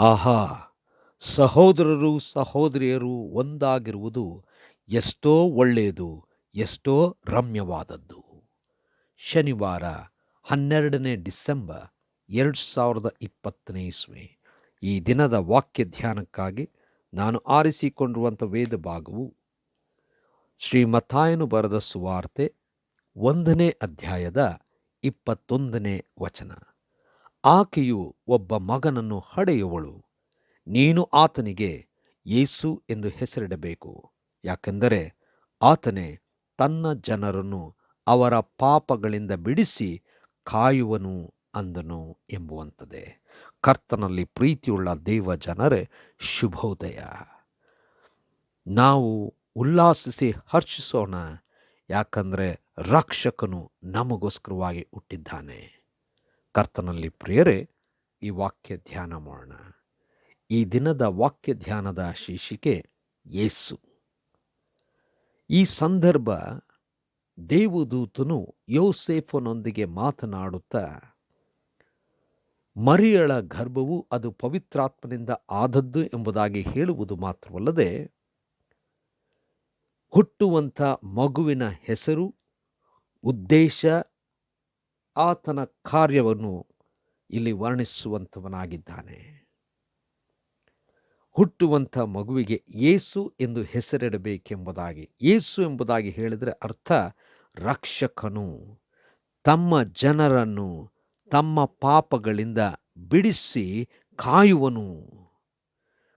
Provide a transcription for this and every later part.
ಆಹಾ, ಸಹೋದರರು ಸಹೋದರಿಯರು ಒಂದಾಗಿರುವುದು ಎಷ್ಟೋ ಒಳ್ಳೆಯದು, ಎಷ್ಟೋ ರಮ್ಯವಾದದ್ದು. ಶನಿವಾರ ಹನ್ನೆರಡನೇ ಡಿಸೆಂಬರ್ ಎರಡು ಸಾವಿರದ ಇಪ್ಪತ್ತನೇ ಇಸ್ವಿ. ಈ ದಿನದ ವಾಕ್ಯ ಧ್ಯಾನಕ್ಕಾಗಿ ನಾನು ಆರಿಸಿಕೊಂಡಿರುವಂಥ ವೇದ ಭಾಗವು ಶ್ರೀಮತಾಯನು ಬರೆದ ಸುವಾರ್ತೆ ಒಂದನೇ ಅಧ್ಯಾಯದ ಇಪ್ಪತ್ತೊಂದನೇ ವಚನ. ಆಕೆಯು ಒಬ್ಬ ಮಗನನ್ನು ಹಡೆಯುವಳು. ನೀನು ಆತನಿಗೆ ಯೇಸು ಎಂದು ಹೆಸರಿಡಬೇಕು. ಯಾಕೆಂದರೆ ಆತನೇ ತನ್ನ ಜನರನ್ನು ಅವರ ಪಾಪಗಳಿಂದ ಬಿಡಿಸಿ ಕಾಯುವನು ಅಂದನು ಎಂಬುವಂಥದ್ದೇ. ಕರ್ತನಲ್ಲಿ ಪ್ರೀತಿಯುಳ್ಳ ದೇವ ಜನರೇ ಶುಭೋದಯ. ನಾವು ಉಲ್ಲಾಸಿಸಿ ಹರ್ಷಿಸೋಣ. ಯಾಕಂದರೆ ರಕ್ಷಕನು ನಮಗೋಸ್ಕರವಾಗಿ ಹುಟ್ಟಿದ್ದಾನೆ. ಕರ್ತನಲ್ಲಿ ಪ್ರಿಯರೇ, ಈ ವಾಕ್ಯ ಧ್ಯಾನ ಮಾಡೋಣ. ಈ ದಿನದ ವಾಕ್ಯ ಧ್ಯಾನದ ಶೀರ್ಷಿಕೆ ಯೇಸು. ಈ ಸಂದರ್ಭ ದೇವದೂತನು ಯೋಸೇಫನೊಂದಿಗೆ ಮಾತನಾಡುತ್ತಾ, ಮರಿಯಳ ಗರ್ಭವು ಅದು ಪವಿತ್ರಾತ್ಮನಿಂದ ಆದದ್ದು ಎಂಬುದಾಗಿ ಹೇಳುವುದು ಮಾತ್ರವಲ್ಲದೆ, ಹುಟ್ಟುವಂಥ ಮಗುವಿನ ಹೆಸರು, ಉದ್ದೇಶ ಆತನ ಕಾರ್ಯವನ್ನು ಇಲ್ಲಿ ವರ್ಣಿಸುವಂಥವನಾಗಿದ್ದಾನೆ. ಹುಟ್ಟುವಂಥ ಮಗುವಿಗೆ ಏಸು ಎಂದು ಹೆಸರಿಡಬೇಕೆಂಬುದಾಗಿ, ಏಸು ಎಂಬುದಾಗಿ ಹೇಳಿದರೆ ಅರ್ಥ ರಕ್ಷಕನು, ತಮ್ಮ ಜನರನ್ನು ತಮ್ಮ ಪಾಪಗಳಿಂದ ಬಿಡಿಸಿ ಕಾಯುವನು.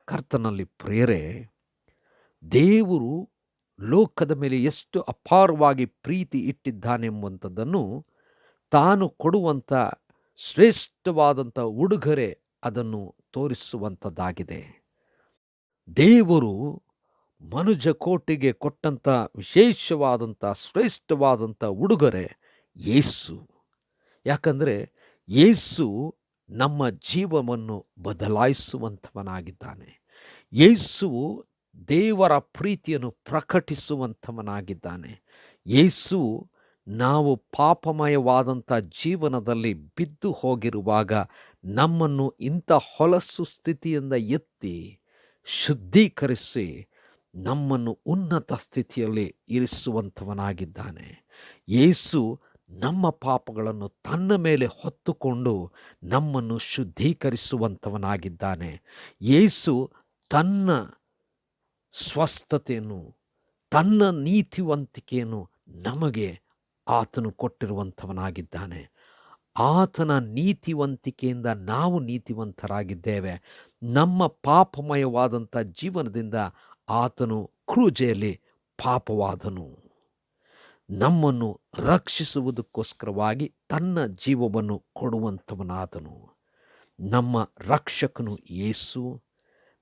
ಕರ್ತನಲ್ಲಿ ಪ್ರೇರೆ ದೇವರು ಲೋಕದ ಮೇಲೆ ಎಷ್ಟು ಅಪಾರವಾಗಿ ಪ್ರೀತಿ ಇಟ್ಟಿದ್ದಾನೆಂಬುವಂಥದ್ದನ್ನು ತಾನು ಕೊಡುವಂಥ ಶ್ರೇಷ್ಠವಾದಂಥ ಉಡುಗೊರೆ ಅದನ್ನು ತೋರಿಸುವಂಥದ್ದಾಗಿದೆ. ದೇವರು ಮನುಜ ಕೋಟಿಗೆ ಕೊಟ್ಟಂಥ ವಿಶೇಷವಾದಂಥ ಶ್ರೇಷ್ಠವಾದಂಥ ಉಡುಗೊರೆ ಯೇಸು. ಯಾಕಂದರೆ ಯೇಸು ನಮ್ಮ ಜೀವವನ್ನು ಬದಲಾಯಿಸುವಂಥವನಾಗಿದ್ದಾನೆ. ಯೇಸುವು ದೇವರ ಪ್ರೀತಿಯನ್ನು ಪ್ರಕಟಿಸುವಂಥವನಾಗಿದ್ದಾನೆ. ಯೇಸು ನಾವು ಪಾಪಮಯವಾದಂಥ ಜೀವನದಲ್ಲಿ ಬಿದ್ದು ಹೋಗಿರುವಾಗ ನಮ್ಮನ್ನು ಇಂಥ ಹೊಲಸು ಸ್ಥಿತಿಯಿಂದ ಎತ್ತಿ ಶುದ್ಧೀಕರಿಸಿ ನಮ್ಮನ್ನು ಉನ್ನತ ಸ್ಥಿತಿಯಲ್ಲಿ ಇರಿಸುವಂಥವನಾಗಿದ್ದಾನೆ. ಯೇಸು ನಮ್ಮ ಪಾಪಗಳನ್ನು ತನ್ನ ಮೇಲೆ ಹೊತ್ತುಕೊಂಡು ನಮ್ಮನ್ನು ಶುದ್ಧೀಕರಿಸುವಂಥವನಾಗಿದ್ದಾನೆ. ಯೇಸು ತನ್ನ ಸ್ವಸ್ಥತೆಯನ್ನು, ತನ್ನ ನೀತಿವಂತಿಕೆಯನ್ನು ನಮಗೆ ಆತನು ಕೊಟ್ಟಿರುವಂಥವನಾಗಿದ್ದಾನೆ. ಆತನ ನೀತಿವಂತಿಕೆಯಿಂದ ನಾವು ನೀತಿವಂತರಾಗಿದ್ದೇವೆ. ನಮ್ಮ ಪಾಪಮಯವಾದಂಥ ಜೀವನದಿಂದ ಆತನು ಕ್ರೂಜೆಯಲ್ಲಿ ಪಾಪವಾದನು. ನಮ್ಮನ್ನು ರಕ್ಷಿಸುವುದಕ್ಕೋಸ್ಕರವಾಗಿ ತನ್ನ ಜೀವವನ್ನು ಕೊಡುವಂಥವನಾದನು. ನಮ್ಮ ರಕ್ಷಕನು ಯೇಸು,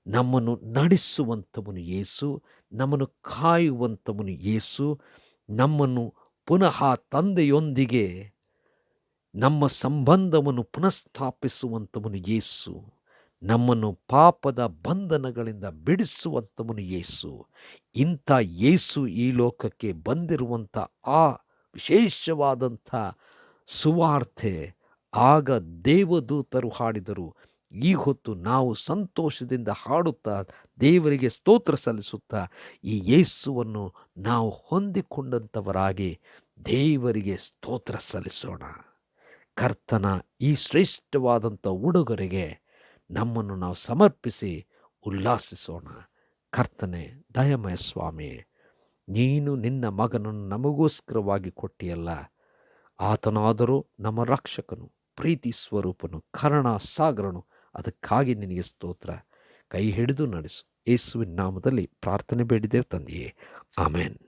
ನಮ್ಮನ್ನು ನಡೆಸುವಂಥವನು ಯೇಸು, ನಮ್ಮನ್ನು ಕಾಯುವಂಥವನು ಯೇಸು, ನಮ್ಮನ್ನು ಪುನಃ ತಂದೆಯೊಂದಿಗೆ ನಮ್ಮ ಸಂಬಂಧವನ್ನು ಪುನಃಸ್ಥಾಪಿಸುವಂಥವನು ಯೇಸು, ನಮ್ಮನ್ನು ಪಾಪದ ಬಂಧನಗಳಿಂದ ಬಿಡಿಸುವಂಥವನು ಯೇಸು. ಇಂಥ ಯೇಸು ಈ ಲೋಕಕ್ಕೆ ಬಂದಿರುವಂಥ ಆ ವಿಶೇಷವಾದಂಥ ಸುವಾರ್ತೆ ಆಗ ದೇವದೂತರು ಹಾಡಿದರು. ಈ ಹೊತ್ತು ನಾವು ಸಂತೋಷದಿಂದ ಹಾಡುತ್ತಾ ದೇವರಿಗೆ ಸ್ತೋತ್ರ ಸಲ್ಲಿಸುತ್ತಾ ಈ ಯೇಸುವನ್ನು ನಾವು ಹೊಂದಿಕೊಂಡಂಥವರಾಗಿ ದೇವರಿಗೆ ಸ್ತೋತ್ರ ಸಲ್ಲಿಸೋಣ. ಕರ್ತನ ಈ ಶ್ರೇಷ್ಠವಾದಂಥ ಉಡುಗೊರೆಗೆ ನಮ್ಮನ್ನು ನಾವು ಸಮರ್ಪಿಸಿ ಉಲ್ಲಾಸಿಸೋಣ. ಕರ್ತನೆ, ದಯಮಯ ಸ್ವಾಮಿ, ನೀನು ನಿನ್ನ ಮಗನನ್ನು ನಮಗೋಸ್ಕರವಾಗಿ ಕೊಟ್ಟಿಯಲ್ಲ. ಆತನಾದರೂ ನಮ್ಮ ರಕ್ಷಕನು, ಪ್ರೀತಿ ಸ್ವರೂಪನು, ಕರ್ಣ ಸಾಗರನು ಅದಕ್ಕಾಗಿ ನಿನಗೆ ಸ್ತೋತ್ರ. ಕೈ ಹಿಡಿದು ನಡೆಸು. ಯೇಸುವಿನ ನಾಮದಲ್ಲಿ ಪ್ರಾರ್ಥನೆ ಬೇಡಿದ್ದೇವೆ ತಂದೆಯೇ. ಆಮೇನ್.